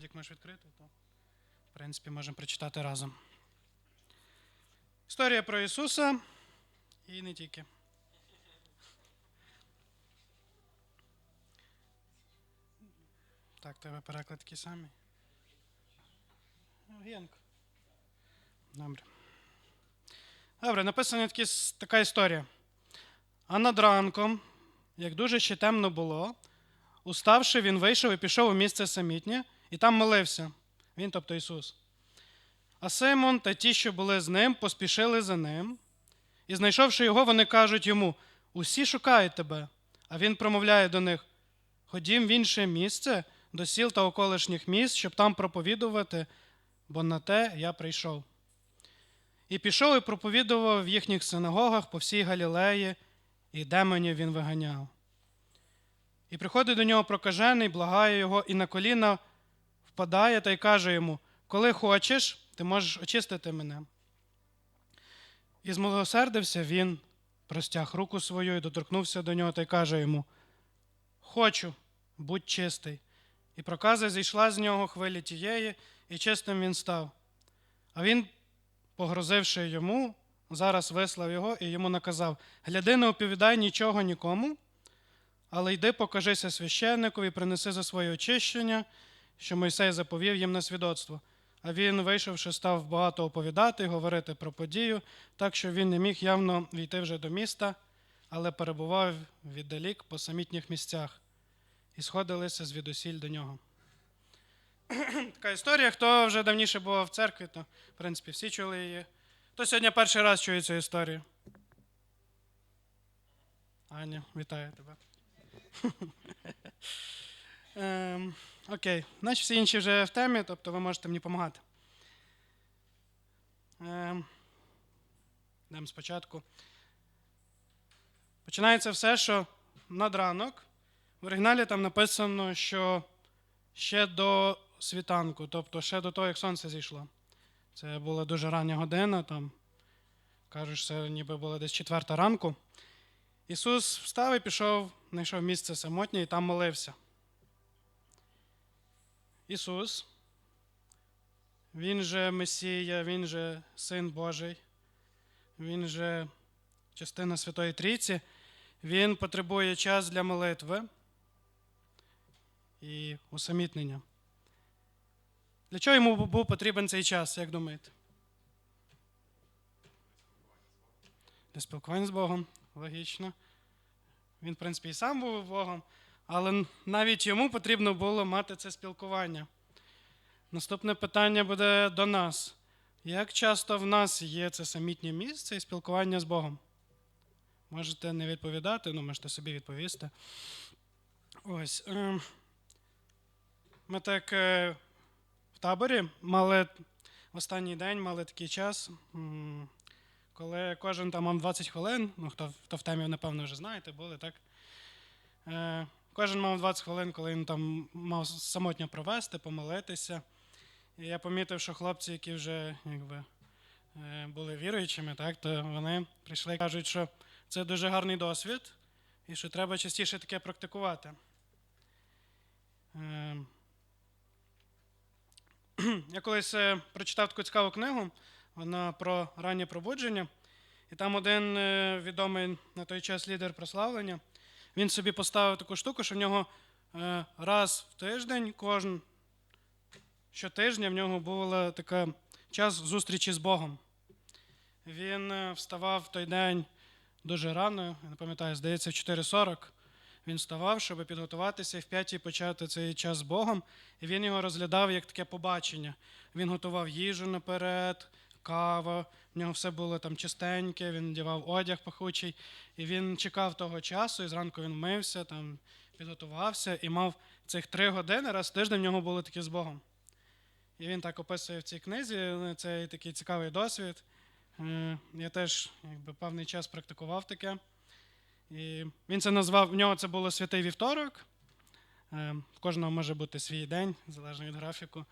Владик, можеш відкрити, то в принципі можемо прочитати разом. Історія про Ісуса і не тільки. Так, тебе переклад такий самий. Генко. Добре. Добре, написана така історія. А над ранком, як дуже ще темно було, уставши, він вийшов і пішов у місце самітнє, і там молився. Він, тобто Ісус. А Симон та ті, що були з ним, поспішили за ним. І знайшовши його, вони кажуть йому: Усі шукають тебе. А він промовляє до них: Ходім в інше місце, до сіл та околишніх міст, щоб там проповідувати, бо на те я прийшов. І пішов і проповідував в їхніх синагогах по всій Галілеї, і демонів він виганяв. І приходить до нього прокажений, благає його, і на коліна впадає та й каже йому: Коли хочеш, ти можеш очистити мене. І змилосердився він, простяг руку свою і доторкнувся до нього та й каже йому: Хочу, будь чистий. І проказа зійшла з нього хвилі тієї, і чистим він став. А він, погрозивши йому, зараз вислав його і йому наказав: Гляди, не оповідай нічого нікому, але йди, покажися священникові, принеси за своє очищення, що Мойсей заповів їм на свідоцтво. А він, вийшовши, став багато оповідати говорити про подію, так що він не міг явно війти вже до міста, але перебував віддалік по самітніх місцях і сходилися звідусіль до нього. така історія. Хто вже давніше був в церкві, то, в принципі, всі чули її. Хто сьогодні перший раз чує цю історію? Аня, вітаю тебе. Окей, значить всі інші вже в темі, тобто ви можете мені допомагати. Ем, Йдемо спочатку. Починається все, що над ранок. В оригіналі там написано, що ще до світанку, тобто ще до того, як сонце зійшло. Це була дуже рання година, там кажуть, це ніби було десь четверта ранку. Ісус встав і пішов, знайшов місце самотнє і там молився. Ісус, Він же Месія, Він же Син Божий, Він же частина Святої Трійці, Він потребує час для молитви і усамітнення. Для чого йому був потрібен цей час, як думаєте? Для спілкування з Богом, логічно. Він, в принципі, і сам був Богом, але навіть йому потрібно було мати це спілкування. Наступне питання буде до нас. Як часто в нас є це самітнє місце і спілкування з Богом? Можете не відповідати, ну можете собі відповісти. Ось. ем, Ми так е, в таборі мали в останній день мали такий час, коли кожен там мав 20 хвилин. Ну, хто, хто в темі, напевно, вже знаєте, були, так? Кожен мав 20 хвилин, коли він там мав самотньо провести, помолитися. І я помітив, що хлопці, які вже якби, е, були віруючими, так, то вони прийшли і кажуть, що це дуже гарний досвід і що треба частіше таке практикувати. Е, Я колись е, прочитав таку цікаву книгу, вона про раннє пробудження. І там один е, відомий на той час лідер прославлення, він собі поставив таку штуку, що в нього е, раз в тиждень, кожен щотижня в нього була така час зустрічі з Богом. Він е, вставав в той день дуже рано, я не пам'ятаю, здається, в 4.40. Він вставав, щоб підготуватися і в п'ятій почати цей час з Богом. І він його розглядав як таке побачення. Він готував їжу наперед, кава, в нього все було там чистеньке, він надівав одяг пахучий. І він чекав того часу, і зранку він мився, там, підготувався і мав цих три години, раз в тиждень в нього було таке з Богом. І він так описує в цій книзі ну, цей такий цікавий досвід. Е, Я теж якби, певний час практикував таке. І він це назвав, в нього це було святий вівторок. Е, В кожного може бути свій день, залежно від графіку.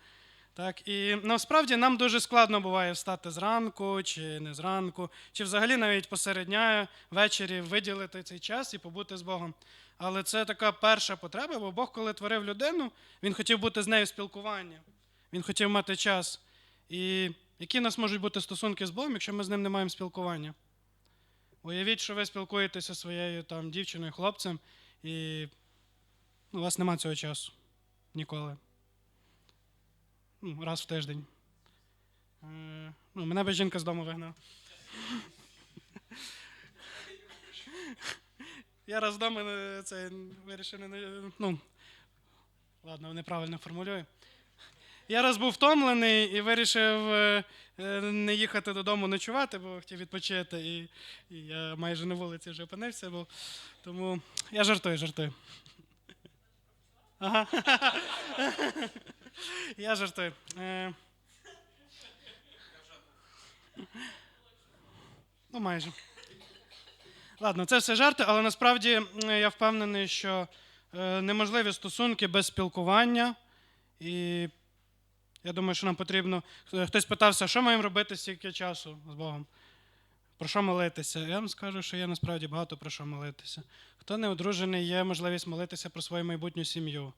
Так, і насправді нам дуже складно буває встати зранку, чи не зранку, чи взагалі навіть посеред дня, ввечері виділити цей час і побути з Богом. але це така перша потреба, бо Бог, коли творив людину, він хотів бути з нею в спілкуванні, він хотів мати час. І які в нас можуть бути стосунки з Богом, якщо ми з ним не маємо спілкування? Уявіть, що ви спілкуєтеся зі своєю там, дівчиною, хлопцем, і у вас немає цього часу ніколи. Ну, раз в тиждень. Е, ну, мене би жінка з дому вигнала. Я раз вдома е, це вирішив не. Ну, ладно, неправильно формулюю. Я раз був втомлений і вирішив е, е, не їхати додому ночувати, бо хотів відпочити. І, і я майже на вулиці вже опинився, бо, тому я жартую, жартую. Ага. Я жартую. Е, Ну, майже. Ладно, це все жарти, але насправді я впевнений, що е, неможливі стосунки без спілкування. І я думаю, що нам потрібно. Е, Хтось питався, що маємо робити стільки часу з Богом? Про що молитися? Я вам скажу, що є насправді багато про що молитися. Хто не одружений, є можливість молитися про свою майбутню сім'ю.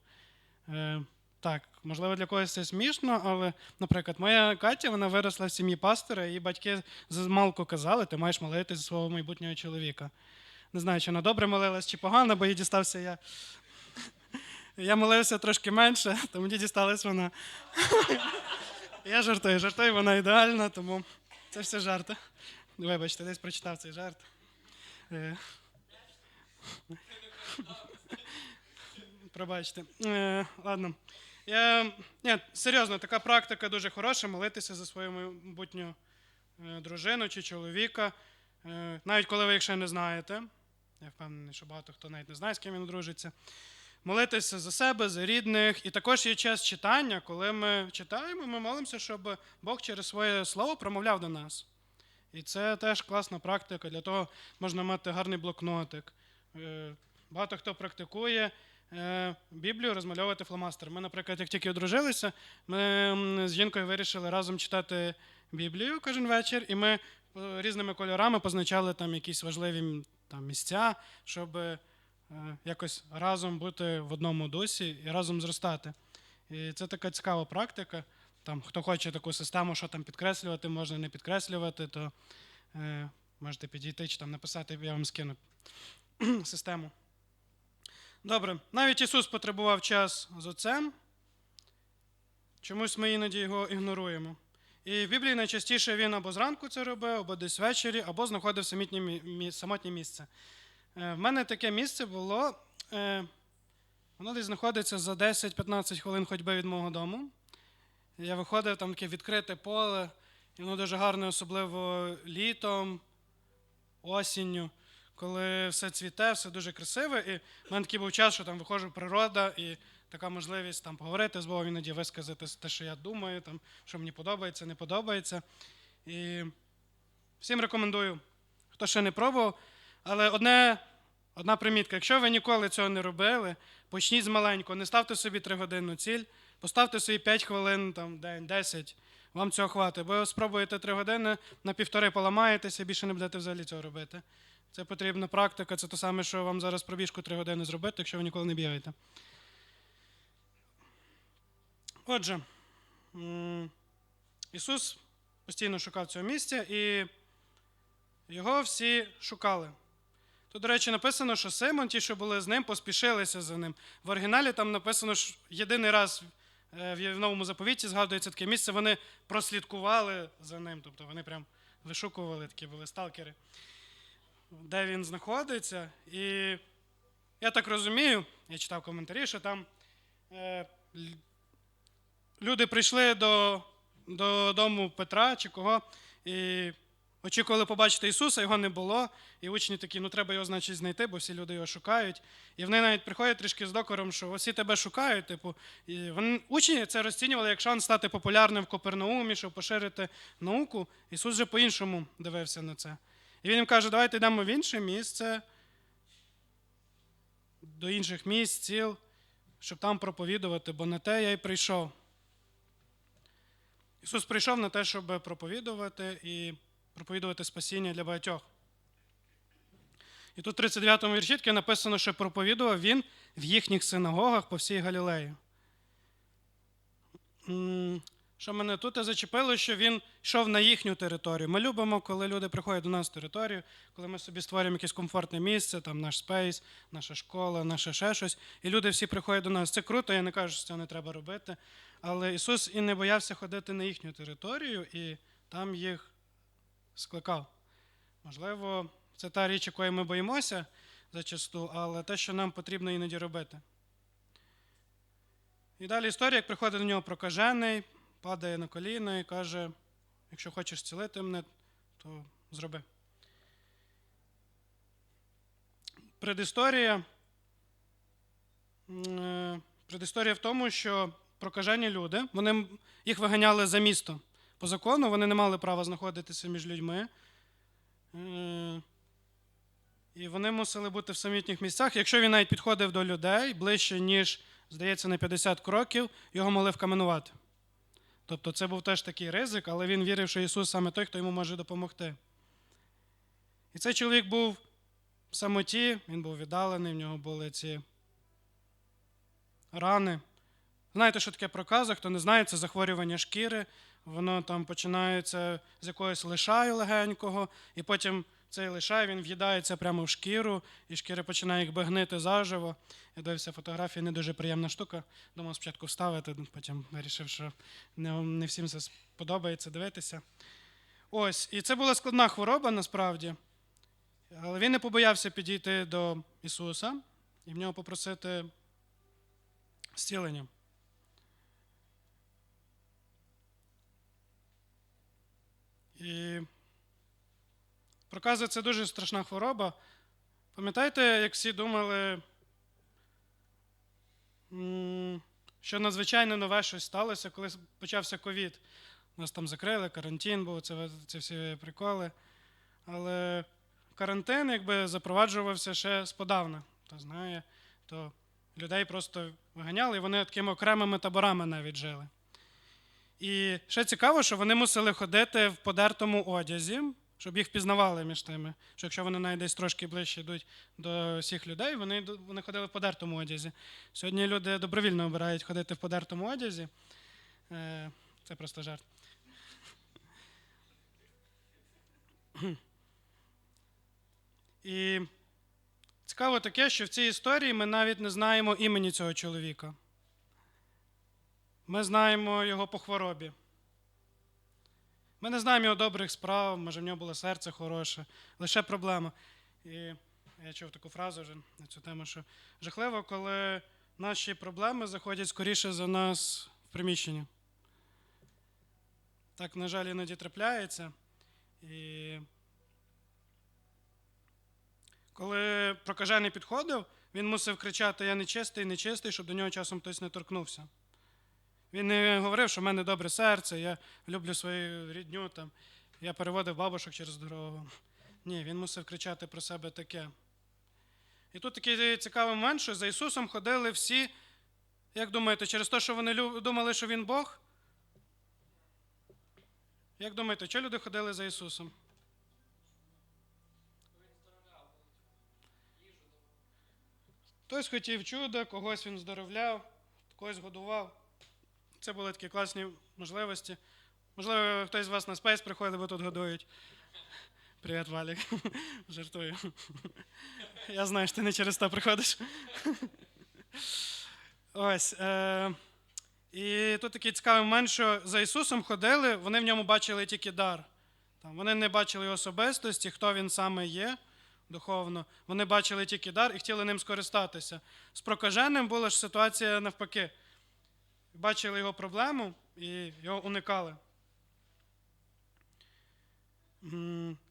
Так, можливо, для когось це смішно, але, наприклад, моя Катя вона виросла в сім'ї пастора, і батьки з малку казали, ти маєш молитися за свого майбутнього чоловіка. Не знаю, чи вона добре молилась, чи погано, бо їй дістався я. Я молився трошки менше, тому мені дісталась вона. Я жартую, жартую, вона ідеальна, тому це все жарти. Вибачте, десь прочитав цей жарт. Е. Пробачте. Е, ладно. Я, ні, серйозно, така практика дуже хороша молитися за свою майбутню е, дружину чи чоловіка. Е, навіть коли ви їх ще не знаєте. Я впевнений, що багато хто навіть не знає, з ким він одружиться. Молитися за себе, за рідних. І також є час читання, коли ми читаємо, ми молимося, щоб Бог через своє слово промовляв до нас. І це теж класна практика. Для того можна мати гарний блокнотик. Е, Багато хто практикує Біблію розмальовувати фломастером. Ми, наприклад, як тільки одружилися, ми з жінкою вирішили разом читати Біблію кожен вечір, і ми е, різними кольорами позначали там якісь важливі там, місця, щоб е, якось разом бути в одному дусі і разом зростати. І це така цікава практика. Там, хто хоче таку систему, що там підкреслювати, можна не підкреслювати, то е, можете підійти чи там написати, я вам скину систему. Добре, навіть Ісус потребував час з Отцем. Чомусь ми іноді його ігноруємо. І в Біблії найчастіше він або зранку це робив, або десь ввечері, або знаходив самотнє місце. Е, В мене таке місце було. е, Воно десь знаходиться за 10-15 хвилин ходьби від мого дому. Я виходив, там таке відкрите поле, і воно дуже гарне, особливо літом, осінню, коли все цвіте, все дуже красиве. І в мене такий був час, що там виходжу природа, і така можливість там поговорити з Богом, іноді висказати те, що я думаю, там, що мені подобається, не подобається. І всім рекомендую, хто ще не пробував. Але одне, одна примітка: якщо ви ніколи цього не робили, почніть з маленького, не ставте собі 3-годинну ціль, поставте собі 5 хвилин, там, день, 10. Вам цього хватить. Бо спробуєте 3 години, на півтори поламаєтеся, більше не будете взагалі цього робити. Це потрібна практика, це те саме, що вам зараз пробіжку 3 години зробити, якщо ви ніколи не бігаєте. Отже, Ісус постійно шукав цього місця, і його всі шукали. Тут, до речі, написано, що Симон, ті, що були з ним, поспішилися за ним. В оригіналі там написано, що єдиний раз е, в новому заповіті згадується таке місце, вони прослідкували за ним, тобто вони прям вишукували, такі були сталкери, де він знаходиться. І я так розумію, я читав коментарі, що там е, люди прийшли до, до дому Петра чи кого, і очікували побачити Ісуса, його не було. І учні такі, ну треба його, значить, знайти, бо всі люди його шукають. І вони навіть приходять трішки з докором, що усі тебе шукають. Типу, і вони, учні це розцінювали як шанс стати популярним в Копернаумі, щоб поширити науку. Ісус же по-іншому дивився на це. І він їм каже, давайте йдемо в інше місце, до інших місць, ціл, щоб там проповідувати, бо на те я й прийшов. Ісус прийшов на те, щоб проповідувати і проповідувати спасіння для багатьох. І тут в 39-му вірші таке написано, що проповідував він в їхніх синагогах по всій Галілеї. Що мене тут і зачепило, що він йшов на їхню територію. Ми любимо, коли люди приходять до нас в територію, коли ми собі створюємо якесь комфортне місце, там наш спейс, наша школа, наше ще щось. І люди всі приходять до нас. Це круто, я не кажу, що це не треба робити. Але Ісус і не боявся ходити на їхню територію і там їх скликав. Можливо, це та річ, якої ми боїмося зачасту, але те, що нам потрібно іноді робити. І далі історія, як приходить до нього прокажений, падає на коліна і каже: якщо хочеш зцілити мене, то зроби. Предісторія. е, Предісторія в тому, що прокажені люди, вони, їх виганяли за місто. По закону вони не мали права знаходитися між людьми. Е, І вони мусили бути в самітніх місцях. Якщо він навіть підходив до людей ближче, ніж, здається, на 50 кроків, його могли вкаменувати. Тобто це був теж такий ризик, але він вірив, що Ісус саме той, хто йому може допомогти. І цей чоловік був в самоті, він був віддалений, в нього були ці рани. Знаєте, що таке проказа? Хто не знає, це захворювання шкіри. Воно там починається з якогось лишаю легенького, і потім цей лишай він в'їдається прямо в шкіру, і шкіра починає якби гнити заживо. Я дивився фотографії, не дуже приємна штука. Думав спочатку вставити, потім вирішив, що не всім це сподобається дивитися. Ось, і це була складна хвороба насправді. Але він не побоявся підійти до Ісуса і в нього попросити зцілення. І проказа це дуже страшна хвороба. Пам'ятаєте, як всі думали, що надзвичайно нове щось сталося, коли почався ковід. Нас там закрили, карантин був, це, це всі приколи. Але карантин якби запроваджувався ще сподавна. Хто знає, то людей просто виганяли, і вони такими окремими таборами навіть жили. І ще цікаво, що вони мусили ходити в подертому одязі, щоб їх впізнавали між тими. Що якщо вони навіть десь трошки ближче йдуть до всіх людей, вони, вони ходили в подертому одязі. Сьогодні люди добровільно обирають ходити в подертому одязі. Е, Це просто жарт. І цікаво таке, що в цій історії ми навіть не знаємо імені цього чоловіка. Ми знаємо його по хворобі. Ми не знаємо його добрих справ, може в нього було серце хороше, лише проблема. І я чув таку фразу вже на цю тему, що жахливо, коли наші проблеми заходять скоріше за нас в приміщення. Так, на жаль, іноді трапляється. І коли прокажений підходив, він мусив кричати: Я нечистий, нечистий, щоб до нього часом хтось не торкнувся. Він не говорив, що в мене добре серце, я люблю свою рідню, там, я переводив бабушок через дорогу. Ні, він мусив кричати про себе таке. І тут такий цікавий момент, що за Ісусом ходили всі, як думаєте, через те, що вони думали, що Він Бог? Як думаєте, чого люди ходили за Ісусом? Хтось хотів чуда, когось він здоровляв, когось годував. Це були такі класні можливості. Можливо, хтось з вас на спейс приходить, бо тут годують. Привіт, Валік. Жартую. Я знаю, що ти не через то приходиш. Ось. Е- і тут такий цікавий момент, що за Ісусом ходили, вони в ньому бачили тільки дар. Там, вони не бачили особистості, хто він саме є духовно. Вони бачили тільки дар і хотіли ним скористатися. З прокаженим була ж ситуація навпаки. Бачили його проблему і його уникали.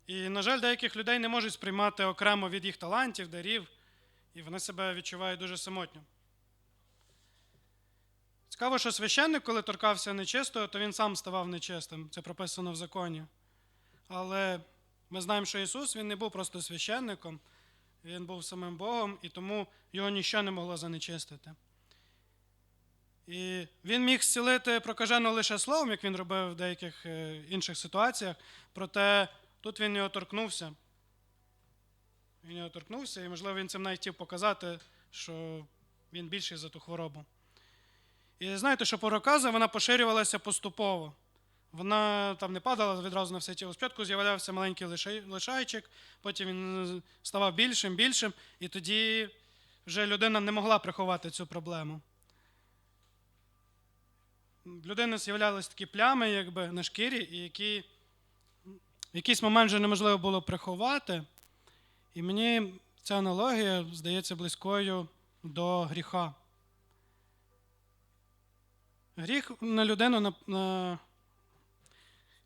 І, на жаль, деяких людей не можуть сприймати окремо від їх талантів, дарів, і вони себе відчувають дуже самотньо. Цікаво, що священник, коли торкався нечистого, то він сам ставав нечистим. Це прописано в законі. Але ми знаємо, що Ісус він не був просто священником, він був самим Богом, і тому його ніщо не могло занечистити. І він міг зцілити прокаженого лише словом, як він робив в деяких е, інших ситуаціях, проте тут він його торкнувся. Він його торкнувся, і, можливо, він цим навіть хотів показати, що він більший за ту хворобу. І знаєте, що проказа вона поширювалася поступово. Вона там не падала відразу на все тіло. Спочатку з'являвся маленький лишайчик, потім він е, ставав більшим, більшим, і тоді вже людина не могла приховати цю проблему. В людини з'являлись такі плями, якби на шкірі, які в якийсь момент вже неможливо було приховати. І мені ця аналогія здається близькою до гріха. Гріх на людину на, на...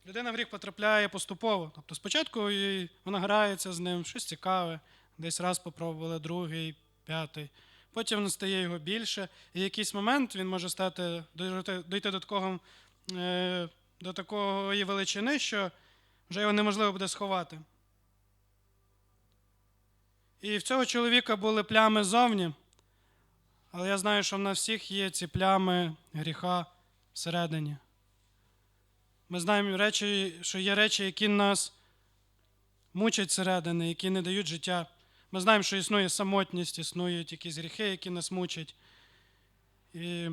людина в гріх потрапляє поступово. Тобто спочатку вона грається з ним, щось цікаве, десь раз попробувала, другий, п'ятий. Потім настає його більше, і в якийсь момент він може стати дойти до такого, е, до такої величини, що вже його неможливо буде сховати. І в цього чоловіка були плями зовні, але я знаю, що в нас всіх є ці плями гріха всередині. Ми знаємо речі, що є речі, які нас мучать зсередини, які не дають життя. Ми знаємо, що існує самотність, існують якісь гріхи, які нас мучать. І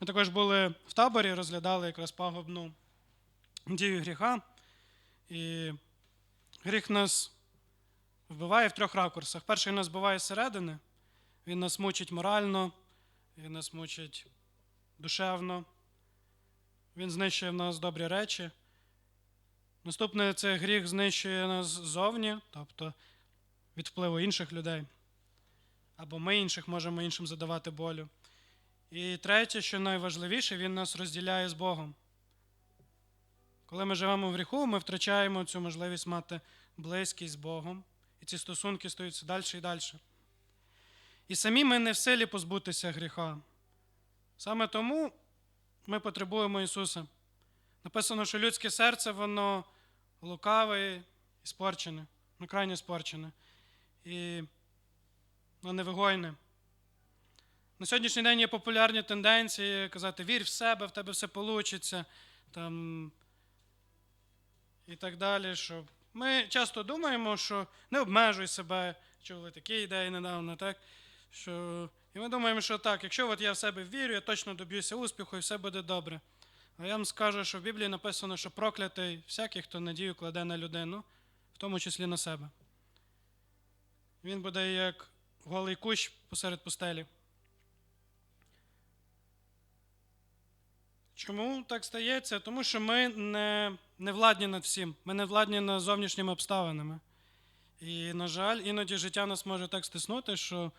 ми також були в таборі, розглядали якраз пагубну дію гріха. І гріх нас вбиває в трьох ракурсах. Перший нас вбиває зсередини, він нас мучить морально, він нас мучить душевно, він знищує в нас добрі речі. Наступне це гріх знищує нас ззовні, тобто від впливу інших людей. Або ми інших можемо іншим задавати болю. І третє, що найважливіше, він нас розділяє з Богом. Коли ми живемо в гріху, ми втрачаємо цю можливість мати близькість з Богом, і ці стосунки стаються далі і далі. І самі ми не в силі позбутися гріха. Саме тому ми потребуємо Ісуса. Написано, що людське серце, воно лукаве і спорчене, ну крайне спорчене. І воно невигойне. На сьогоднішній день є популярні тенденції казати вір в себе, в тебе все вийде. Там, і так далі. Що ми часто думаємо, що не обмежуй себе, чули такі ідеї недавно, так? Що... І ми думаємо, що так, якщо от я в себе вірю, я точно доб'юся успіху і все буде добре. А я вам скажу, що в Біблії написано, що проклятий всякий, хто надію кладе на людину, в тому числі на себе. Він буде як голий кущ посеред пустелі. Чому так стається? Тому що ми не, не владні над всім, ми не владні над зовнішніми обставинами. І, на жаль, іноді життя нас може так стиснути, що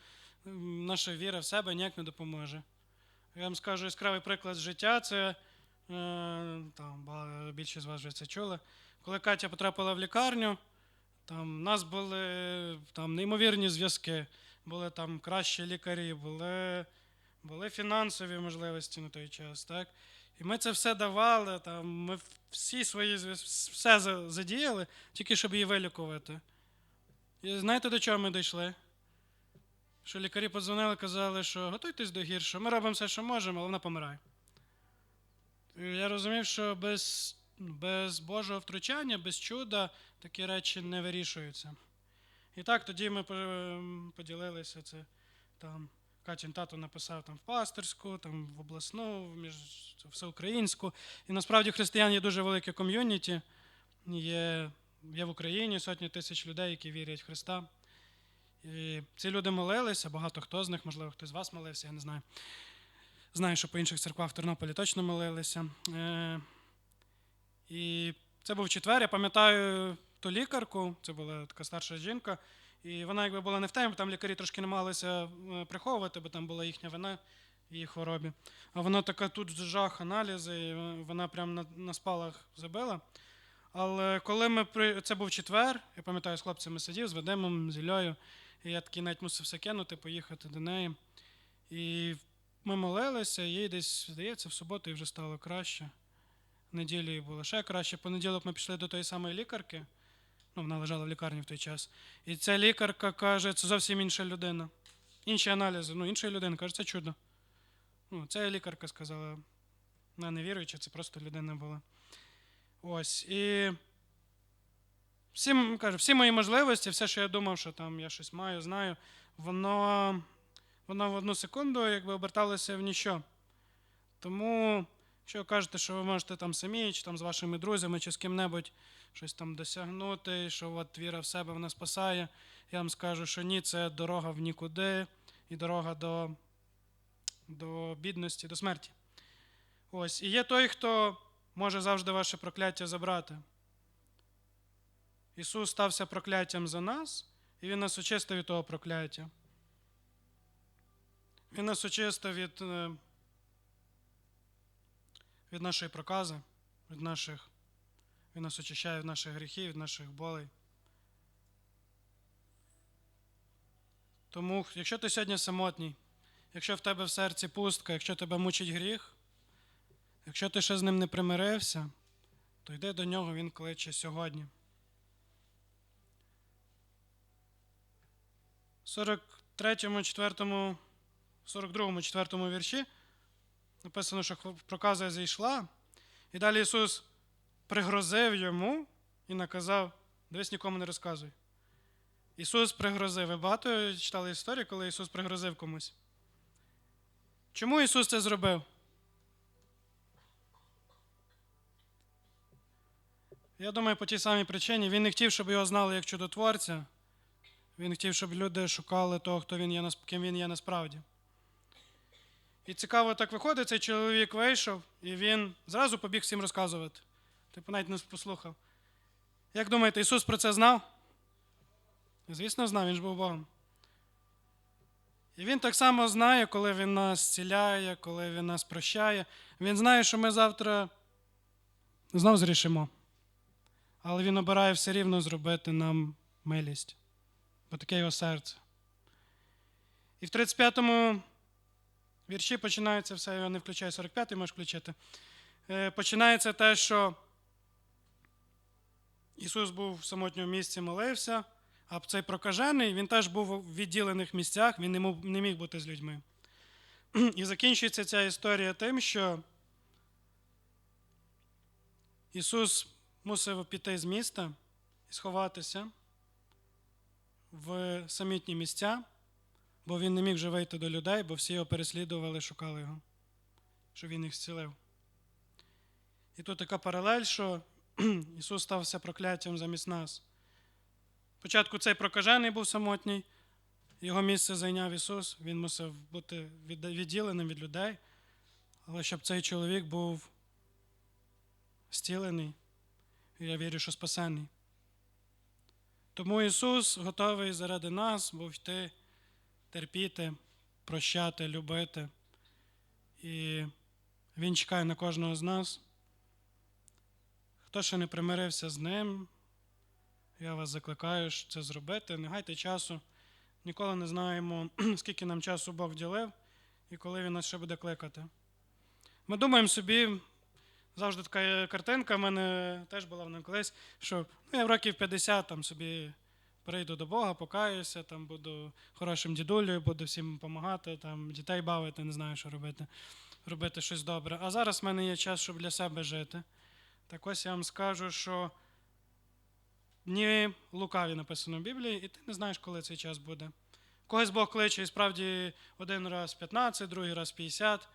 наша віра в себе ніяк не допоможе. Я вам скажу яскравий приклад життя це е, там, більшість з вас вже це чули. Коли Катя потрапила в лікарню, там в нас були там, неймовірні зв'язки, були там кращі лікарі, були, були фінансові можливості на той час. Так? І ми це все давали, там, ми всі свої все задіяли, тільки щоб її вилікувати. І знаєте, до чого ми дійшли? Що лікарі подзвонили, казали, що готуйтесь до гіршого, ми робимо все, що можемо, але вона помирає. Я розумів, що без, без Божого втручання, без чуда такі речі не вирішуються. І так тоді ми поділилися це там. Катін тато написав там в пастирську, там в обласну, в між всеукраїнську. І насправді християн є дуже велике ком'юніті. Є, є в Україні сотні тисяч людей, які вірять в Христа. І ці люди молилися, багато хто з них, можливо, хтось з вас молився, я не знаю. Знаю, що по інших церквах в Тернополі точно молилися. І це був четвер, я пам'ятаю ту лікарку, це була така старша жінка, і вона якби була не в темі, там лікарі трошки намагалися е, приховувати, бо там була їхня вина в її хворобі. А вона така тут жах, аналізи, і вона прямо на, на спалах забила. Але коли ми при... це був четвер, я пам'ятаю, з хлопцями сидів, з Вадимом, з Іллею, і я такий навіть мусив все кинути, поїхати до неї. І ми молилися, їй десь, здається, в суботу і вже стало краще. Їй було ще краще. Понеділок ми пішли до тої самої лікарки. Ну, вона лежала в лікарні в той час. І ця лікарка каже, це зовсім інша людина. Інші аналізи, ну, іншої людини, каже, це чудо. Ну, це лікарка сказала. Вона не віруюча, це просто людина була. Ось. І всі, кажу, всі мої можливості, все, що я думав, що там я щось маю, знаю, воно, воно в одну секунду якби оберталося в ніщо. Тому, якщо кажете, що ви можете там самі, чи там з вашими друзями, чи з ким-небудь щось там досягнути, що от віра в себе вона спасає, я вам скажу, що ні, це дорога в нікуди і дорога до, до бідності, до смерті. Ось. І є той, хто може завжди ваше прокляття забрати. Ісус стався прокляттям за нас, і Він нас очистив від того прокляття. Він нас очистив від, е, від нашої прокази, від наших, Він нас очищає від наших гріхів, від наших болей. Тому, якщо ти сьогодні самотній, якщо в тебе в серці пустка, якщо тебе мучить гріх, якщо ти ще з ним не примирився, то йди до нього, він кличе сьогодні. 43, 4, 42, 4 вірші написано, що проказа зійшла, і далі Ісус пригрозив йому і наказав: дивись, нікому не розказуй. Ісус пригрозив. Ви багато читали історії, коли Ісус пригрозив комусь? Чому Ісус це зробив? Я думаю, по тій самій причині Він не хотів, щоб його знали як чудотворця. Він хотів, щоб люди шукали того, хто він є, ким він є насправді. І цікаво так виходить, цей чоловік вийшов, і він зразу побіг всім розказувати. Типу навіть не послухав. Як думаєте, Ісус про це знав? Звісно, знав, він ж був Богом. І він так само знає, коли він нас зціляє, коли він нас прощає. Він знає, що ми завтра знов зрішимо. Але він обирає все рівно зробити нам милість. Бо таке його серце. І в 35-му вірші починається все, я не включаю, 45-й можеш включити. Е, Починається те, що Ісус був в самотньому місці, молився, а цей прокажений, він теж був у відділених місцях, він не міг бути з людьми. І закінчується ця історія тим, що Ісус мусив піти з міста і сховатися в самітні місця, бо він не міг вже вийти до людей, бо всі його переслідували, шукали його, що він їх зцілив. І тут така паралель, що Ісус стався прокляттям замість нас. Спочатку цей прокажений був самотній, його місце зайняв Ісус, він мусив бути відділеним від людей, але щоб цей чоловік був зцілений, я вірю, що спасений. Тому Ісус готовий заради нас був йти, терпіти, прощати, любити. І Він чекає на кожного з нас. Хто ще не примирився з ним, я вас закликаю це зробити. Не гайте часу. Ніколи не знаємо, скільки нам часу Бог ділив і коли Він нас ще буде кликати. Ми думаємо собі, завжди така картинка, в мене теж була вона колись, що ну, я в років 50 там собі прийду до Бога, покаюся, там буду хорошим дідулею, буду всім допомагати, там дітей бавити, не знаю, що робити, робити щось добре. А зараз в мене є час, щоб для себе жити. Так ось я вам скажу, що дні лукаві написано в Біблії, і ти не знаєш, коли цей час буде. Когось Бог кличе, і справді один раз 15, другий раз 50,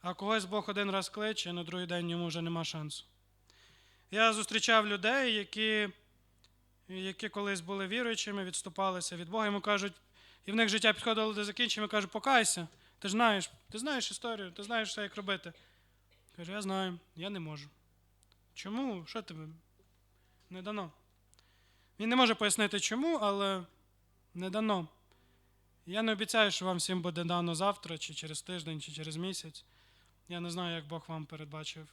а когось Бог один раз кличе, і на другий день йому вже нема шансу. Я зустрічав людей, які, які колись були віруючими, відступалися від Бога, йому кажуть, і в них життя підходило до закінчення, кажуть, покайся, ти знаєш, ти знаєш історію, ти знаєш все, як робити. Кажу, я знаю, я не можу. Чому? Що тебе? Не дано. Він не може пояснити чому, але не дано. Я не обіцяю, що вам всім буде дано завтра, чи через тиждень, чи через місяць. Я не знаю, як Бог вам передбачив,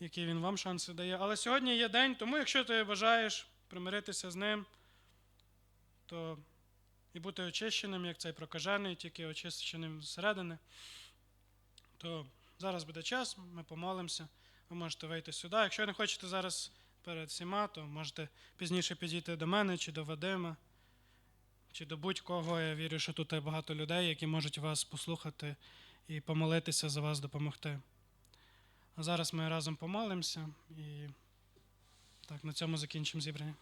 які він вам шанси дає. Але сьогодні є день, тому якщо ти бажаєш примиритися з ним, то і бути очищеним, як цей прокажений, тільки очищеним зсередини, то зараз буде час, ми помолимося. Ви можете вийти сюди. Якщо не хочете зараз перед всіма, то можете пізніше підійти до мене чи до Вадима, чи до будь-кого. Я вірю, що тут є багато людей, які можуть вас послухати і помолитися за вас допомогти. А зараз ми разом помолимося і так, на цьому закінчимо зібрання.